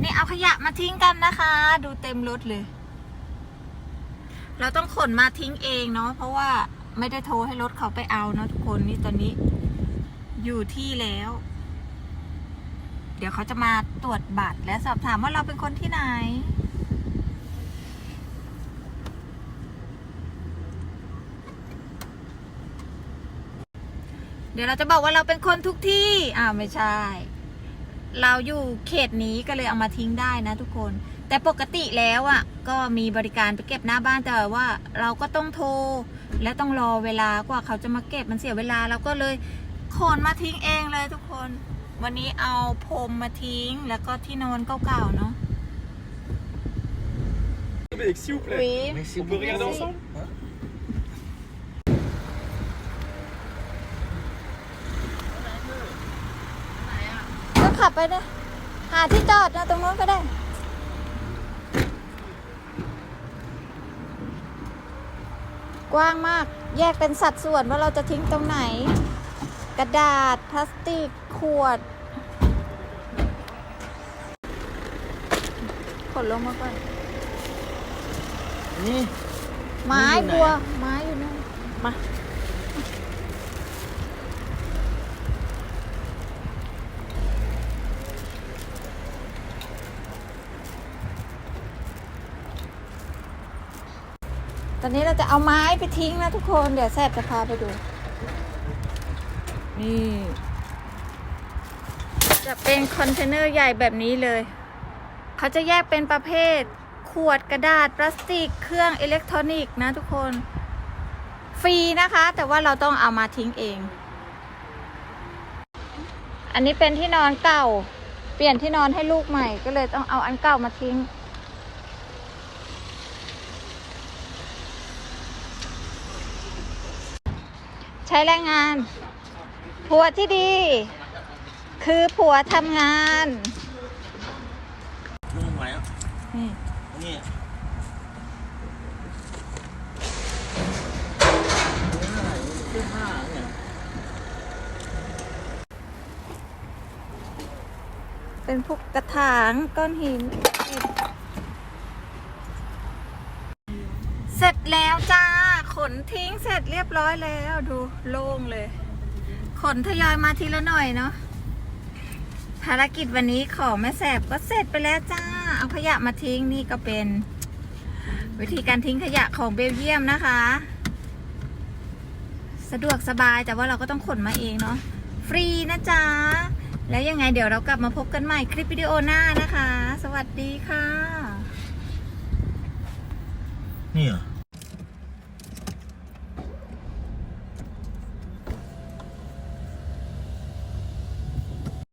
วันนี้เอาขยะมาทิ้งกันนะคะ ดูเต็มรถเลย เราต้องขนมาทิ้งเองเนาะเพราะว่าไม่ได้โทรให้รถเขาไปเอาเนาะทุกคนนี่ตอนนี้อยู่ที่แล้ว เดี๋ยวเขาจะมาตรวจบัตรและสอบถามว่าเราเป็นคนที่ไหน เดี๋ยวเราจะบอกว่าเราเป็นคนทุกที่ อ้าวไม่ใช่ เราอยู่เขตนี้ก็เลยเอามาทิ้งได้นะทุกคน แต่ปกติแล้วอะก็มีบริการไปเก็บหน้าบ้านแต่ว่าเราก็ต้องโทร และต้องรอเวลากว่าเขาจะมาเก็บมันเสียเวลาเราก็เลยขนมาทิ้งเองเลยทุกคน วันนี้เอาพรมมาทิ้งแล้วก็ที่นอนเก่าๆเนาะ Avec, s'il vous plaît. Oui. Merci On peut beaucoup. regarder ensemble ก็ ขับไปเลยหาที่จอดนะตรงนู้นก็ได้ กว้างมากแยกเป็นสัดส่วนว่าเราจะทิ้งตรงไหน กระดาษพลาสติกขวด ขนลงมาก่อน นี่ ไม้อยู่ไหนบัวอะไม้อยู่นั่นมา ตอนนี้เราจะเอาไม้ไปทิ้งนะทุกคน เดี๋ยวแซบจะพาไปดู นี่ จะเป็นคอนเทนเนอร์ใหญ่แบบนี้เลย เขาจะแยกเป็นประเภท ขวดกระดาษ พลาสติก เครื่องอิเล็กทรอนิกส์นะทุกคน ฟรีนะคะ แต่ว่าเราต้องเอามาทิ้งเอง อันนี้เป็นที่นอนเก่า เปลี่ยนที่นอนให้ลูกใหม่ ก็เลยต้องเอาอันเก่ามาทิ้ง ใช้แรงงาน ผัวที่ดี คือผัวทำงานนู่นไหนอะนี่นี่เสื้อผ้าเนี่ยเป็นพวกกระถางก้อนหิน เสร็จแล้วจ้าข นทิ้งเสร็จเรียบร้อยแล้วดูโล่งเลย ขนทยอยมาทีละหน่อยเนาะภารกิจวันนี้ของแม่แสบก็เสร็จไปแล้วจ้า เอาขยะมาทิ้งนี่ก็เป็น วิธีการทิ้งขยะของเบลเยียมนะคะ สะดวกสบายแต่ว่าเราก็ต้องขนมาเองเนาะฟรีนะจ๊ะ แล้วยังไงเดี๋ยวเรากลับมาพบกันใหม่คลิปวิดีโอหน้านะคะ สวัสดีค่ะ นี่เหรอ